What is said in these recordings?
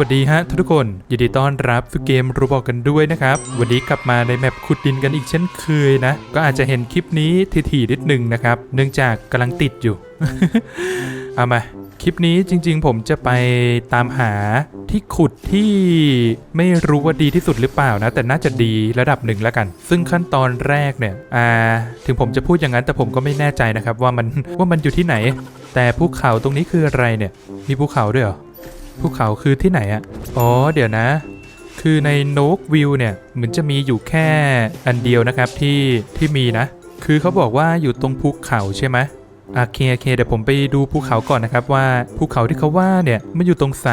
วัสดีฮะทุกคน ยินดีต้อนรับสู่เกมรูบอกกันด้วยนะครับ วันนี้กลับมาในแมปขุดดินกันอีกเช่นเคยนะ ก็อาจจะเห็นคลิปนี้ถี่ๆนิดนึงนะครับ เนื่องจากกำลังติดอยู่ เอามา คลิปนี้จริง ๆ ผมจะไปตามหาที่ขุดที่ไม่รู้ว่าดีที่สุดหรือเปล่านะ แต่น่าจะดีระดับหนึ่งแล้วกัน ซึ่งขั้นตอนแรกเนี่ยอ่าถึงผมจะพูดอย่างนั้นแต่ผมก็ไม่แน่ใจนะครับว่ามันว่ามันอยู่ที่ไหน แต่ภูเขาตรงนี้คืออะไรเนี่ย มีภูเขาด้วยเหรอ ภูเขาคือที่ไหนอะอ๋อ เดี๋ยวนะ คือในโนกวิวเนี่ยเหมือนจะมีอยู่แค่อันเดียวนะครับที่ที่มีนะ คือเขาบอกว่าอยู่ตรงภูเขาใช่ไหมโอเคโอเคเดี๋ยวผมไปดูภูเขาก่อนนะครับว่าภูเขาที่เขาว่าเนี่ยมันอยู่ตรงใส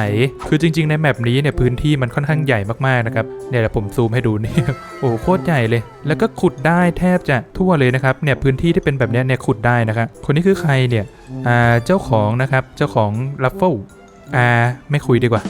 คือจริง ๆ ในแมปนี้เนี่ยพื้นที่มันค่อนข้างใหญ่มากๆนะครับเนี่ยเดี๋ยวผมซูมให้ดูนี่โอ้โหโคตรใหญ่เลย แล้วก็ขุดได้แทบจะทั่วเลยนะครับเนี่ยพื้นที่ที่เป็นแบบนี้เนี่ยขุดได้นะครับคนนี้คือใครเนี่ยอ่าเจ้าของนะครับเจ้าของรัฟเฟิล อ่าไม่คุยดีกว่า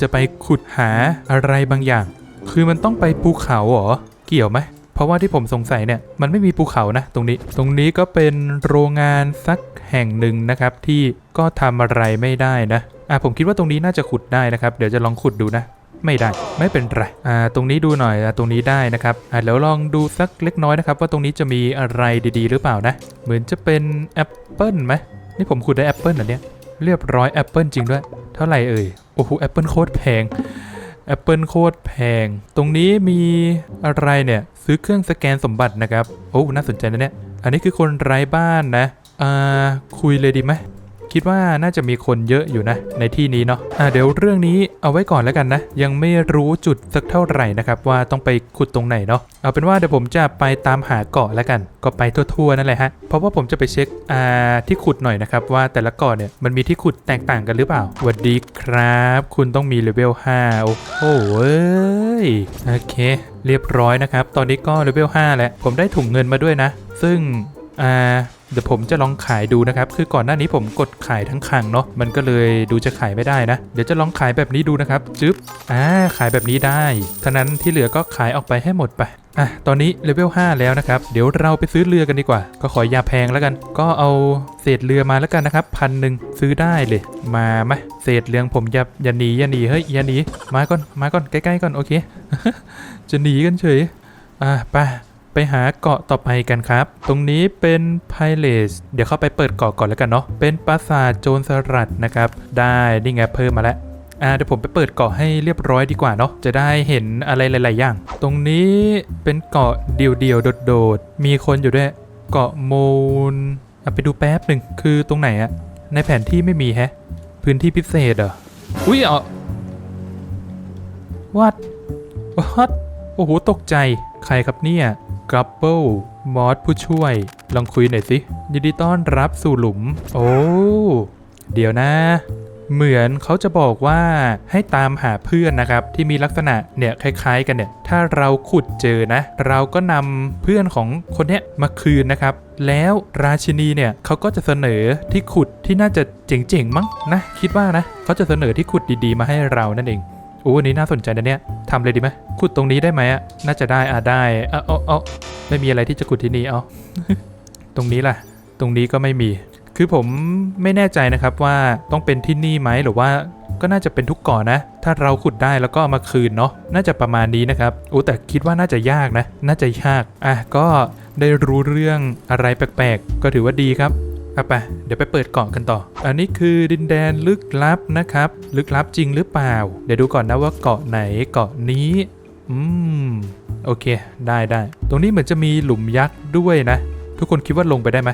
จะไปขุดหาอะไรบางอย่าง คือมันต้องไปภูเขาเหรอ เกี่ยวไหมเพราะว่าที่ผมสงสัยเนี่ยมันไม่มีภูเขานะ ตรงนี้ ตรงนี้ก็เป็นโรงงานสักแห่งหนึ่งนะครับ ที่ก็ทำอะไรไม่ได้นะอ่าผมคิดว่าตรงนี้น่าจะขุดได้นะครับ เดี๋ยวจะลองขุดดูนะไม่ได้ไม่เป็นไรอ่าตรงนี้ดูหน่อยอ่าตรงนี้ได้นะครับอ่าแล้วลองดูสักเล็กน้อยนะครับ ว่าตรงนี้จะมีอะไรดีๆ หรือเปล่านะ เหมือนจะเป็นแอปเปิลไหมนี่ผมขุดได้แอปเปิลเหรอเนี่ย เรียบร้อยแอปเปิลจริงด้วย เท่าไหร่เอ่ย โอ้โหแอปเปิลโคตรแพงแอปเปิลโคตรแพง ตรงนี้มีอะไรเนี่ย ซื้อเครื่องสแกนสมบัตินะครับ โอ้ น่าสนใจนะเนี่ย อันนี้คือคนไร้บ้านนะ อ่า คุยเลยดีไหม คิดว่าน่าจะมีคนเยอะอยู่นะ ในที่นี้เนาะอ่าเดี๋ยวเรื่องนี้เอาไว้ก่อนแล้วกันนะ ยังไม่รู้จุดสักเท่าไหร่นะครับ ว่าต้องไปขุดตรงไหนเนาะเอาเป็นว่าเดี๋ยวผมจะไปตามหาเกาะแล้วกัน ก็ไปทั่วๆนั่นแหละฮะเพราะว่าผมจะไปเช็คอ่าที่ขุดหน่อยนะครับว่าแต่ละเกาะเนี่ยมันมีที่ขุดแตกต่างกันหรือเปล่าสวัสดีครับ คุณต้องมีเลเวล5โอ้โหเว้ยโอเค เรียบร้อยนะครับ ตอนนี้ก็เลเวล5แล้วผมได้ถุงเงินมาด้วยนะ ซึ่งอ่า เดี๋ยวผมจะลองขายดูนะครับ คือก่อนหน้านี้ผมกดขายทั้งคังเนาะ มันก็เลยดูจะขายไม่ได้นะ เดี๋ยวจะลองขายแบบนี้ดูนะครับ จึ๊บ อ่า ขายแบบนี้ได้ท่านั้นที่เหลือก็ขายออกไปให้หมดไปอะ ตอนนี้เลเวล 5 แล้วนะครับ เดี๋ยวเราไปซื้อเรือกันดีกว่า ก็ขออย่าแพงแล้วกัน ก็เอาเศษเรือมาแล้วกันนะครับพันหนึ่งซื้อได้เลย มาไหมเศษเรืองผมอย่าอย่าหนีอย่าหนีเฮ้ยอย่าหนี มาก่อน มาก่อน ใกล้ๆก่อน โอเค จะหนีกันเฉย อะไป ไปหาเกาะต่อไปกันครับ ตรงนี้เป็นไพเลสเดี๋ยวเข้าไปเปิดเกาะก่อนแล้วกันเนาะ เป็นปราสาทโจรสลัดนะครับ ได้ นี่ไงเพิ่มมาแล้วอ่าเดี๋ยวผมไปเปิดเกาะให้เรียบร้อยดีกว่าเนาะจะได้เห็นอะไรหลาย ๆ อย่าง ตรงนี้เป็นเกาะเดี่ยวๆโดดๆ มีคนอยู่ด้วย เกาะโมนอะไปดูแป๊บหนึ่งคือตรงไหนอะในแผนที่ไม่มีแฮะ พื้นที่พิเศษเหรออุ้ยเอะวัดวัดโอ้โหตกใจใครครับเนี่ย กับเปิลมอสผู้ช่วย ลองคุยหน่อยสิ ยินดีต้อนรับสู่หลุม โอ้ เดี๋ยวนะ เหมือนเขาจะบอกว่าให้ตามหาเพื่อนนะครับ ที่มีลักษณะเนี่ยคล้าย ๆ กันเนี่ย ถ้าเราขุดเจอนะ เราก็นำเพื่อนของคนเนี้ยมาคืนนะครับ แล้วราชินีเนี่ยเขาก็จะเสนอที่ขุดที่น่าจะเจ๋งๆมั้งนะ คิดว่านะเขาจะเสนอที่ขุดดีๆ มาให้เรานั่นเอง อู้อันนี้น่าสนใจนะเนี่ยทำเลยดีไหมขุดตรงนี้ได้ไหมอะน่าจะได้อะได้เอาเอาเอาไม่มีอะไรที่จะขุดที่นี่เอาตรงนี้ล่ะ ตรงนี้ก็ไม่มี คือผมไม่แน่ใจนะครับว่าต้องเป็นที่นี่ไหมหรือว่าก็น่าจะเป็นทุกเก่อนนะ ถ้าเราขุดได้แล้วก็เอามาคืนเนาะ น่าจะประมาณนี้นะครับโอ้แต่คิดว่าน่าจะยากนะ น่าจะยาก อะ ก็ได้รู้เรื่องอะไรแปลกๆ ก็ถือว่าดีครับ เอาไปเดี๋ยวไปเปิดเกาะกันต่อ อันนี้คือดินแดนลึกลับนะครับ ลึกลับจริงหรือเปล่า เดี๋ยวดูก่อนนะว่าเกาะไหนเกาะนี้ อืม โอเค ได้ได้ ตรงนี้เหมือนจะมีหลุมยักษ์ด้วยนะ ทุกคนคิดว่าลงไปได้ไหม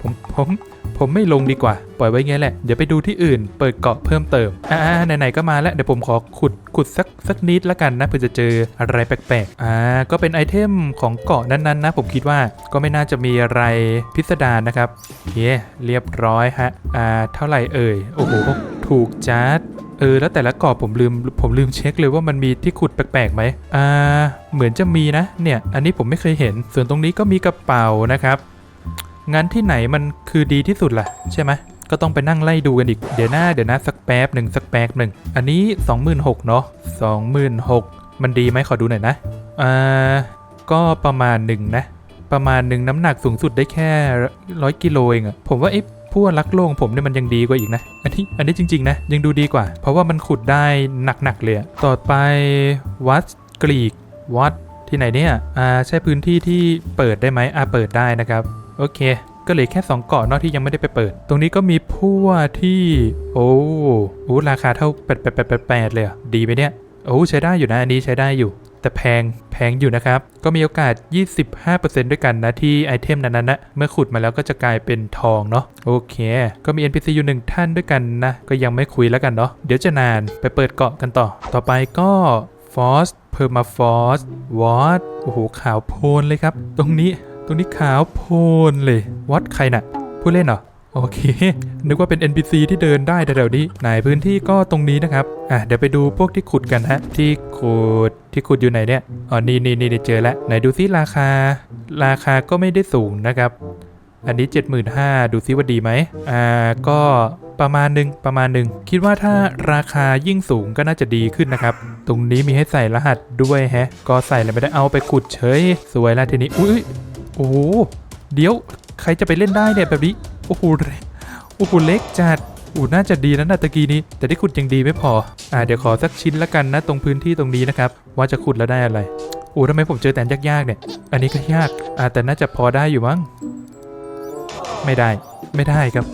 ผมผม ผมไม่ลงดีกว่า ปล่อยไว้งี้แหละ เดี๋ยวไปดูที่อื่น เปิดเกาะเพิ่มเติม อ่าไหนๆก็มาแล้ว เดี๋ยวผมขอขุดขุดสักสักนิดละกันนะเพื่อจะเจออะไรแปลกๆ อ่า ก็เป็นไอเทมของเกาะนั้นๆนะผมคิดว่าก็ไม่น่าจะมีอะไรพิสดารนะครับโอเคเรียบร้อยฮะ อ่า เท่าไหร่เอ่ย โอ้โห ถูกจัดเออแล้วแต่ละเกาะผมลืมผมลืมเช็คเลยว่ามันมีที่ขุดแปลกๆไหมอ่าเหมือนจะมีนะเนี่ย อันนี้ผมไม่เคยเห็น ส่วนตรงนี้ก็มีกระเป๋านะครับ งั้นที่ไหนมันคือดีที่สุดล่ะ ใช่ไหมก็ต้องไปนั่งไล่ดูกันอีก เดี๋ยวหน้าเดี๋ยวนะสักแป๊บหนึ่งสักแป๊บหนึ่ง อันนี้ 26,000เนาะ26,000 มันดีไหมขอดูหน่อยนะ อ่า ก็ประมาณหนึ่งนะ ประมาณหนึ่งน้ำหนักสูงสุดได้แค่ร้อยกิโลเองอะผมว่าไอ้พวกลักโลงผมเนี่ยมันยังดีกว่าอีกนะ อันนี้อันนี้จริง ๆ นะ ยังดูดีกว่า เพราะว่ามันขุดได้หนักๆเลยต่อไปวัดกรีกวัดที่ไหนเนี่ย อ่า ใช่พื้นที่ที่เปิดได้ไหมอ่าเปิดได้นะครับ โอเค ก็เหลือแค่2เกาะเนอกที่ยังไม่ได้ไปเปิด ตรงนี้ก็มีพั่วที่ โอ้โหราคาเท่าแปดแปดแปดแปดแปดเลยอะดีไหมเนี่ยโอ้ใช้ได้อยู่นะอันนี้ใช้ได้อยู่ แต่แพงแพงอยู่นะครับ ก็มีโอกาส 25%ด้วยกันนะที่ไอเทมนั้นๆนะเมื่อขุดมาแล้วก็จะกลายเป็นทองเนาะโอเค ก็มี NPC อยู่หนึ่งท่านด้วยกันนะ ก็ยังไม่คุยแล้วกันเนาะเดี๋ยวจะนานไปเปิดเกาะกันต่อ ต่อไปก็ฟอสเพอร์มาฟอสวอตโอ้โหขาวโพลนเลยครับ ตรงนี้ ตรงนี้ขาวโพลนเลยวัดใครน่ะ ผู้เล่นเหรอ โอเค นึกว่าเป็น NPC ที่เดินได้แถวๆนี้ไหนพื้นที่ก็ตรงนี้นะครับ อะ เดี๋ยวไปดูพวกที่ขุดกันฮะ ที่ขุด ที่ขุดอยู่ไหนเนี่ย อ๋อ นี่นี่นี่เจอแล้ว ไหนดูซิราคา ราคาก็ไม่ได้สูงนะครับ อันนี้ 75,000 ดูซิว่าดีไหม อ่า ก็ประมาณหนึ่งประมาณหนึ่งคิดว่าถ้าราคายิ่งสูงก็น่าจะดีขึ้นนะครับ ตรงนี้มีให้ใส่รหัสด้วยแฮะ ก็ใส่แล้วไม่ได้เอาไปขุดเฉย สวยแล้วทีนี้ อุ้ย โอ้โหเดี๋ยวใครจะไปเล่นได้เนี่ยแบบนี้ โอ้โหเล็กโอ้โหเล็กจัดอู้น่าจะดีนะนาตะกี้นี้ แต่ที่ขุดยังดีไม่พอ อ่าเดี๋ยวขอสักชิ้นละกันนะตรงพื้นที่ตรงนี้นะครับ ว่าจะขุดแล้วได้อะไรโอ้ทำไมผมเจอแต่ยากๆเนี่ย อันนี้ก็ยาก อ่าแต่น่าจะพอได้อยู่มั้ง ไม่ได้ ไม่ได้ครับ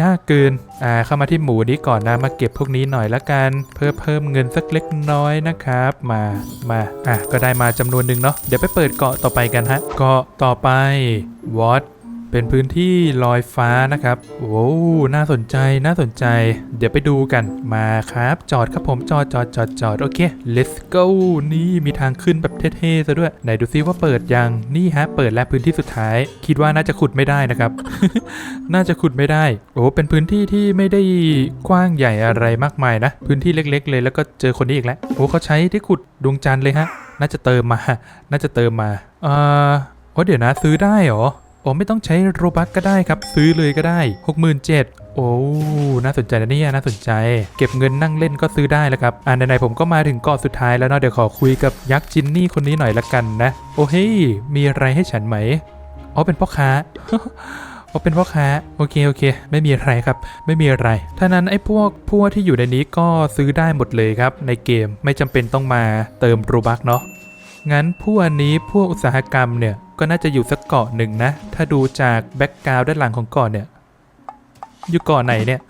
ยากเกิน อ่าเข้ามาที่หมูนี้ก่อนนะ มาเก็บพวกนี้หน่อยละกัน เพื่อเพิ่มเงินสักเล็กน้อยนะครับ มา มา อะก็ได้มาจำนวนหนึ่งเนาะ เดี๋ยวไปเปิดเกาะต่อไปกันฮะ เกาะต่อไปวอต เป็นพื้นที่ลอยฟ้านะครับโอ้น่าสนใจน่าสนใจ เดี๋ยวไปดูกันมาครับจอดครับผมจอดจอดจอดจอดโอเค let's go นี่มีทางขึ้นแบบเท่ๆซะด้วย ไหนดูซิว่าเปิดยังนี่ฮะเปิดแล้วพื้นที่สุดท้าย คิดว่าน่าจะขุดไม่ได้นะครับ น่าจะขุดไม่ได้ โอ้เป็นพื้นที่ที่ไม่ได้กว้างใหญ่อะไรมากมายนะ พื้นที่เล็ก ๆ เลยแล้วก็เจอคนนี้อีกแล้วโอ้เขาใช้ที่ขุดดวงจันทร์เลยฮะ น่าจะเติมมา น่าจะเติมมาเอ่อโอ้เดี๋ยวนะซื้อได้เหรอ โอ้ไม่ต้องใช้โรบัคก็ได้ครับ ซื้อเลยก็ได้ 67,000โอ้น่าสนใจนะเนี่ยน่าสนใจ เก็บเงินนั่งเล่นก็ซื้อได้แล้วครับอ่าไหนๆผมก็มาถึงเกาะสุดท้ายแล้วเนาะเดี๋ยวขอคุยกับยักษ์จินนี่คนนี้หน่อยละกันนะ โอ้เฮ้ยมีอะไรให้ฉันไหมอ๋อเป็นพ่อค้าอ๋อเป็นพ่อค้าโอเคโอเค ไม่มีอะไรครับ ไม่มีอะไรถ้านั้นไอ้พวกพวกที่อยู่ในนี้ก็ซื้อได้หมดเลยครับ ในเกมไม่จำเป็นต้องมาเติมโรบัคเนาะ งั้นพวกนี้พวกอุตสาหกรรมเนี่ยก็น่าจะอยู่สักเกาะหนึ่งนะ ถ้าดูจากแบ็กกราวด์ด้านหลังของเกาะเนี่ย อยู่เกาะไหนเนี่ย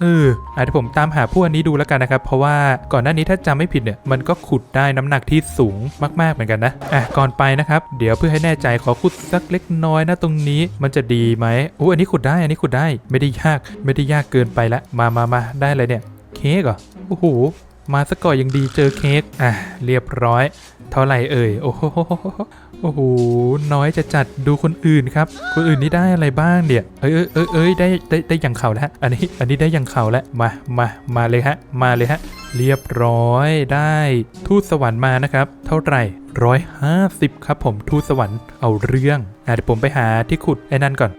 เอออาจจะผมตามหาพวกนี้ดูแล้วกันนะครับ เพราะว่าก่อนหน้านี้ถ้าจำไม่ผิดเนี่ย มันก็ขุดได้น้ำหนักที่สูงมาก ๆเหมือนกันนะ อะ ก่อนไปนะครับ เดี๋ยวเพื่อให้แน่ใจขอขุดสักเล็กน้อยนะตรงนี้ มันจะดีไหมโอ้อันนี้ขุดได้ อันนี้ขุดได้ ไม่ได้ยาก ไม่ได้ยากเกินไปละ มามามาได้เลยเนี่ย เค้กเหรอ โอ้โห มาสักก่อนยังดีเจอเค้ก อะ เรียบร้อย เท่าไหร่เอ่ย โอ้โหโอ้โหน้อยจะจัดดูคนอื่นครับ คนอื่นนี่ได้อะไรบ้างเนี่ยเอ้ยเอ้ยเอ้ยเอ้ยได้ได้ได้อย่างเข่าแล้วอันนี้อันนี้ได้อย่างเข่าแล้วมามามาเลยฮะ มาเลยฮะ เรียบร้อยได้ทูตสวรรค์มานะครับ เท่าไหร่ร้อยห้าสิบครับผมทูตสวรรค์เอาเรื่องอะเดี๋ยวผมไปหาที่ขุดไอ้นั่นก่อน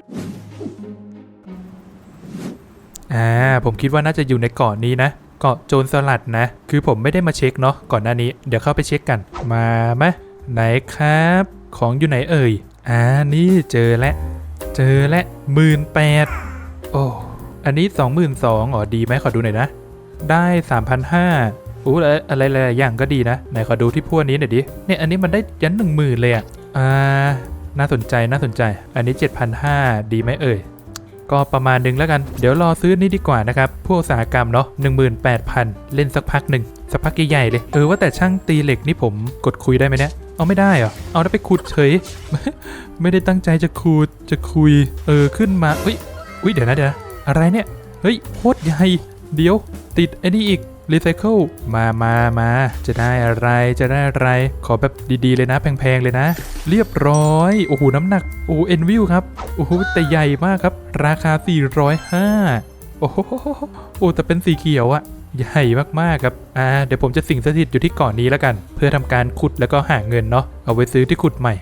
อ่าผมคิดว่าน่าจะอยู่ในเกาะนี้นะ กาะโจรสลัดนะ คือผมไม่ได้มาเช็คเนาะก่อนหน้านี้ เดี๋ยวเข้าไปเช็คกัน มาไหมไหนครับ ของอยู่ไหนเอ่ย อ่า นี่เจอแล้ว เจอแล้วหมื่นแปดโอ้ อันนี้สองหมื่นสองอ๋อดีไหมขอดูหน่อยนะ ได้สามพันห้าอู้อะไรหลายๆอย่างก็ดีนะ ไหนขอดูที่พวกนี้หน่อยดิ เนี่ยอันนี้มันได้ยันหนึ่งหมื่นเลยอะ อ่า น่าสนใจน่าสนใจ อันนี้7,500ดีไหมเอ่ย ก็ประมาณหนึ่งแล้วกัน เดี๋ยวรอซื้อนี่ดีกว่านะครับ พวกอุตสาหกรรมเนาะ18,000 เล่นสักพักหนึ่งสักพักใหญ่ๆเลย เออว่าแต่ช่างตีเหล็กนี่ผมกดคุยได้ไหมเนี่ย เอาไม่ได้เหรอ เอาแล้วไปขุดเฉย ไม่ได้ตั้งใจจะขุดจะคุย เออขึ้นมาอุ้ยอุ้ยเดี๋ยวนะเดี๋ยวนะอะไรเนี่ย เฮ้ยโคตรใหญ่ เดี๋ยว ติดไอ้นี่อีก รีไซเคิลมามามาจะได้อะไรจะได้อะไร ขอแบบดีๆเลยนะ แพงๆเลยนะ เรียบร้อย โอ้โห น้ำหนัก โอ้เอ็นวิวครับ โอ้โห แต่ใหญ่มากครับ ราคา 405 โอ้โหโอ้แต่เป็นสีเขียวอะใหญ่มากๆครับ อ่า เดี๋ยวผมจะสิงสถิตอยู่ที่เกาะนนี้แล้วกัน เพื่อทำการขุดแล้วก็หาเงินเนาะ เอาไว้ซื้อที่ขุดใหม่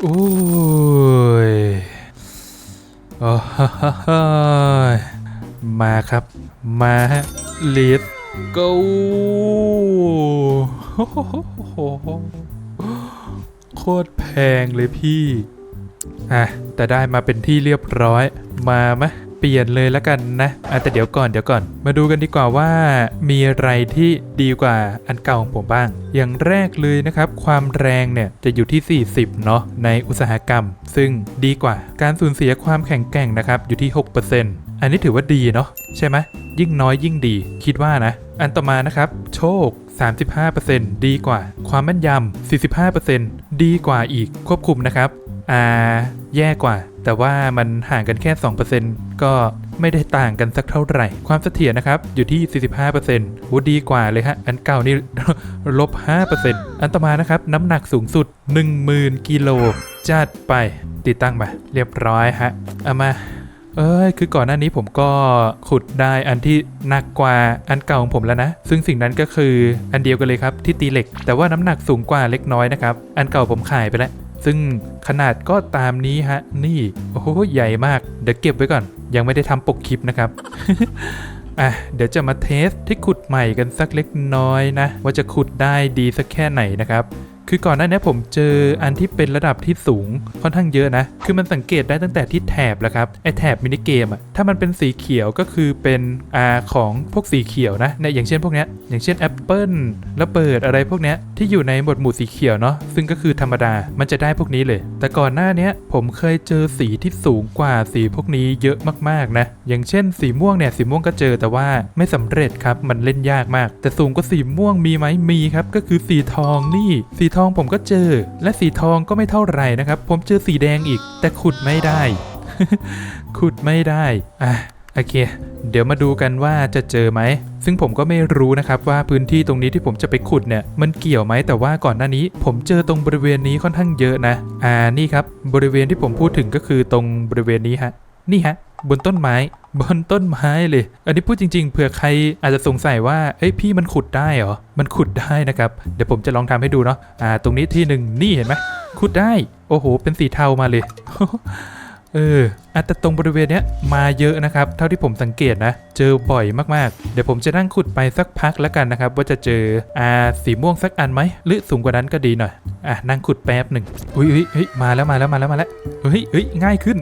โอ้ย โอ้ยมาครับ มาฮะ let go โคตรแพงเลยพี่ อะ แต่ได้มาเป็นที่เรียบร้อย มาไหม เปลี่ยนเลยแล้วกันนะอะแต่เดี๋ยวก่อนเดี๋ยวก่อน มาดูกันดีกว่าว่า มีอะไรที่ดีกว่าอันเก่าของผมบ้าง อย่างแรกเลยนะครับ ความแรงเนี่ยจะอยู่ที่ 40 เนาะในอุตสาหกรรม ซึ่งดีกว่าการสูญเสียความแข็งแกร่งนะครับอยู่ที่ 6%อันนี้ถือว่าดีเนาะใช่ไหมยิ่งน้อยยิ่งดีคิดว่านะ อันต่อมานะครับ โชค 35%ดีกว่า ความแม่นยำ45%ดีกว่าอีกควบคุมนะครับ อ่าแย่กว่า แต่ว่ามันห่างกันแค่ 2%ก็ไม่ได้ต่างกันสักเท่าไหร่ ความเสถียรนะครับ อยู่ที่ 45%โอ้ดีกว่าเลยฮะ อันเก่านี่ลบ 5%อันต่อมานะครับ น้ำหนักสูงสุด 10,000 กิโลจัดไป ติดตั้งไปเรียบร้อยฮะ เอามาเอ้ย คือก่อนหน้านี้ผมก็ขุดได้อันที่หนักกว่าอันเก่าของผมแล้วนะ ซึ่งสิ่งนั้นก็คืออันเดียวกันเลยครับที่ตีเหล็ก แต่ว่าน้ำหนักสูงกว่าเล็กน้อยนะครับ อันเก่าผมขายไปแล้ว ซึ่งขนาดก็ตามนี้ฮะ นี่ โอ้โห ใหญ่มาก เดี๋ยวเก็บไว้ก่อน ยังไม่ได้ทำปกคลิปนะครับ อะ เดี๋ยวจะมาเทสที่ขุดใหม่กันสักเล็กน้อยนะ ว่าจะขุดได้ดีสักแค่ไหนนะครับคือก่อนหน้านี้ผมเจออันที่เป็นระดับที่สูงค่อนข้างเยอะนะ คือมันสังเกตได้ตั้งแต่ที่แถบแล้วครับ ไอแถบมินิเกมอะถ้ามันเป็นสีเขียวก็คือเป็นอาของพวกสีเขียวนะเนี่ยอย่างเช่นพวกเนี้ยอย่างเช่นแอปเปิลระเบิดอะไรพวกเนี้ย ที่อยู่ในหมวดหมู่สีเขียวเนาะซึ่งก็คือธรรมดามันจะได้พวกนี้เลย แต่ก่อนหน้านี้ผมเคยเจอสีที่สูงกว่าสีพวกนี้เยอะมากๆนะอย่างเช่น สีม่วงเนี่ยสีม่วงก็เจอแต่ว่าไม่สำเร็จครับมันเล่นยากมาก แต่สูงกว่าสีม่วงมีไหมมีครับก็คือสีทองนี่ สีทองผมก็เจอ และสีทองก็ไม่เท่าไหร่นะครับผมเจอสีแดงอีก แต่ขุดไม่ได้ ขุดไม่ได้อะ โอเค เดี๋ยวมาดูกันว่าจะเจอไหม ซึ่งผมก็ไม่รู้นะครับว่าพื้นที่ตรงนี้ที่ผมจะไปขุดเนี่ย มันเกี่ยวไหมแต่ว่าก่อนหน้านี้ ผมเจอตรงบริเวณนี้ค่อนข้างเยอะนะ อ่านี่ครับบริเวณที่ผมพูดถึงก็คือตรงบริเวณนี้ฮะ นี่ฮะ บนต้นไม้ บนต้นไม้เลย อันนี้พูดจริง ๆเผื่อใครอาจจะสงสัยว่าเอ้ยพี่มันขุดได้เหรอ มันขุดได้นะครับ เดี๋ยวผมจะลองทำให้ดูเนาะ อ่า ตรงนี้ที่หนึ่งนี่เห็นไหมขุดได้ โอ้โห เป็นสีเทามาเลย เอออะแต่ตรงบริเวณเนี้ยมาเยอะนะครับ เท่าที่ผมสังเกตนะ เจอบ่อยมากๆ เดี๋ยวผมจะนั่งขุดไปสักพักแล้วกันนะครับ ว่าจะเจออ่าสีม่วงสักอันไหมหรือสูงกว่านั้นก็ดีหน่อย อะนั่งขุดแป๊บหนึ่งอุ้ยอุ้ยเฮ้ยมาแล้วมาแล้วมาแล้วมาแล้วเฮ้ยเฮ้ยง่ายขึ้น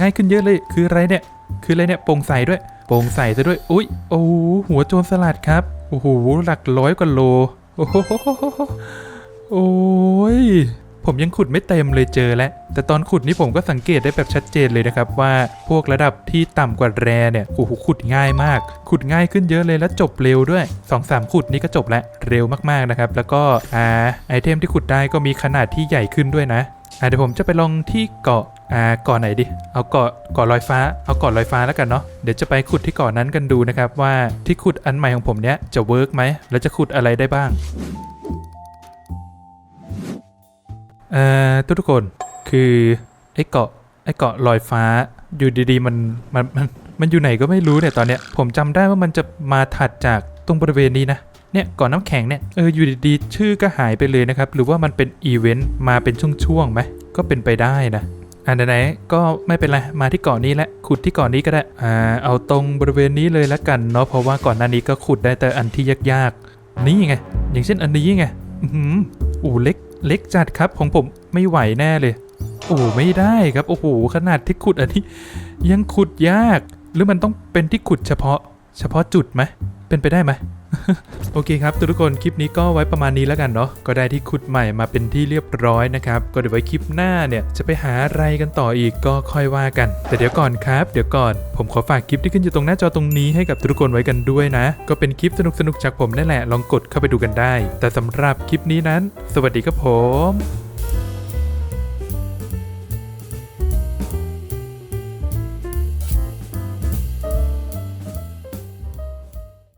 ง่ายขึ้นเยอะเลย คืออะไรเนี่ย คืออะไรเนี่ยโปร่งใสด้วยโปร่งใสซะด้วย อุ้ยโอ้โหหัวโจรสลัดครับโอ้โหหลักร้อยกว่าโลโอ้โหโอ้ย ผมยังขุดไม่เต็มเลยเจอแล้ว แต่ตอนขุดนี่ผมก็สังเกตได้แบบชัดเจนเลยนะครับ ว่าพวกระดับที่ต่ำกว่าแรเนี่ยโอ้โหขุดง่ายมาก ขุดง่ายขึ้นเยอะเลยแล้วจบเร็วด้วย2อสามขุดนี่ก็จบแล้วเร็วมากๆนะครับ แล้วก็อ่าไอเทมที่ขุดได้ก็มีขนาดที่ใหญ่ขึ้นด้วยนะอ่าเดี๋ยวผมจะไปลองที่เกาะอ่าเกาะไหนดิ เอาเกาะเกาะลอยฟ้า เอาเกาะลอยฟ้าแล้วกันเนาะ เดี๋ยวจะไปขุดที่เกาะนั้นกันดูนะครับว่าที่ขุดอันใหม่ของผมเนี้ยจะเวิร์กไหม แล้วจะขุดอะไรได้บ้าง เอ่อทุกๆคนคือไอ้เกาะไอ้เกาะลอยฟ้าอยู่ดีๆมันมันมันมันอยู่ไหนก็ไม่รู้เนี่ยตอนเนี้ยผมจำได้ว่ามันจะมาถัดจากตรงบริเวณนี้นะเนี่ยเก่อนน้ำแข็งเนี่ยเอออยู่ดีๆชื่อก็หายไปเลยนะครับ หรือว่ามันเป็นอีเวนต์มาเป็นช่วงๆไหมก็เป็นไปได้นะอ่าไหนๆก็ไม่เป็นไรมาที่เกาะนี้แหละขุดที่เกาะนี้ก็ได้อ่าเอาตรงบริเวณนี้เลยละกันเนาะเพราะว่าก่อนหน้านี้ก็ขุดได้แต่อันที่ยากๆนี่ไงอย่างเช่นอันนี้ไงอือหืออูเล็ก เล็กจัดครับของผมไม่ไหวแน่เลย โอ้ไม่ได้ครับโอ้โหขนาดที่ขุดอันนี้ ยังขุดยาก หรือมันต้องเป็นที่ขุดเฉพาะ เฉพาะจุดไหมเป็นไปได้ไหม โอเคครับทุกคนคลิปนี้ก็ไว้ประมาณนี้แล้วกันเนาะก็ได้ที่ขุดใหม่มาเป็นที่เรียบร้อยนะครับ ก็เดี๋ยวไว้คลิปหน้าเนี่ยจะไปหาอะไรกันต่ออีกก็ค่อยว่ากัน แต่เดี๋ยวก่อนครับ เดี๋ยวก่อน ผมขอฝากคลิปที่ขึ้นอยู่ตรงหน้าจอตรงนี้ให้กับทุกคนไว้กันด้วยนะ ก็เป็นคลิปสนุกๆจากผมนั่นแหละลองกดเข้าไปดูกันได้ แต่สำหรับคลิปนี้นั้น สวัสดีครับผม